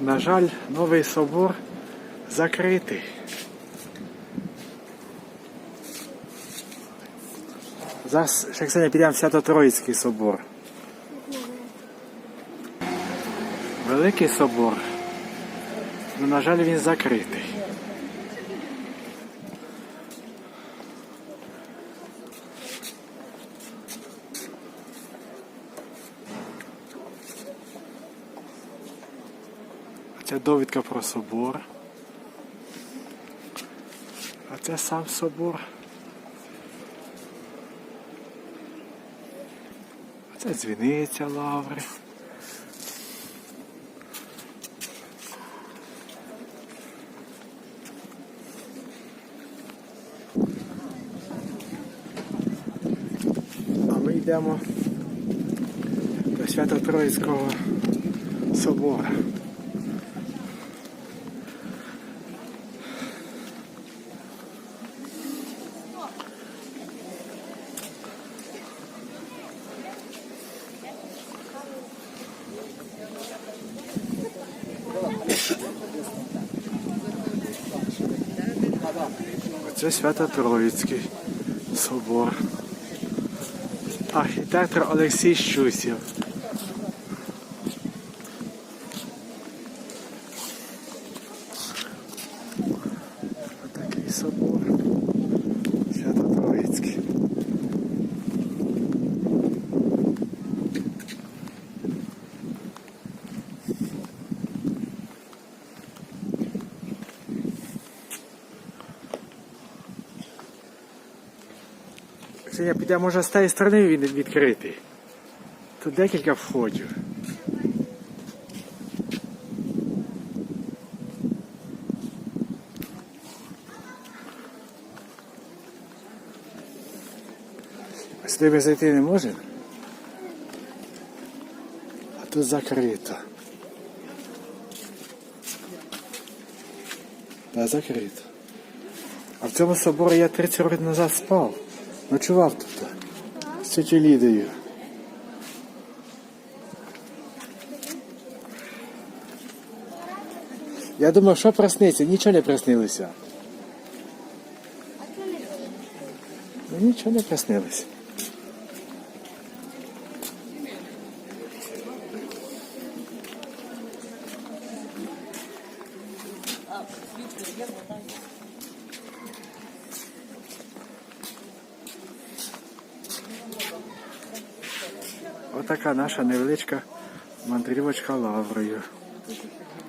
На жаль, новий собор закритий. Зараз ще сьогодні підемо в Свято-Троїцький собор. Великий собор. Ну, на жаль, він закритий. Це довідка про собор. А це сам собор. А це дзвіниця лаври. А ми йдемо до Свято-Троїцького собора. Це Свято-Троїцький собор. Архітектор Олексій Щусів. Ксеня, піде, може, з тієї сторони він відкритий. Тут декілька входів. Сюди ми зайти не можемо. А тут закрито. Так, закрито. А в цьому соборі я 30 років назад спав. Ночував тут. З тетю Лідою. Я думав, що проснеться, нічого не приснилося. Ну нічого не приснилося. Отака наша невеличка мандрівочка лаврою.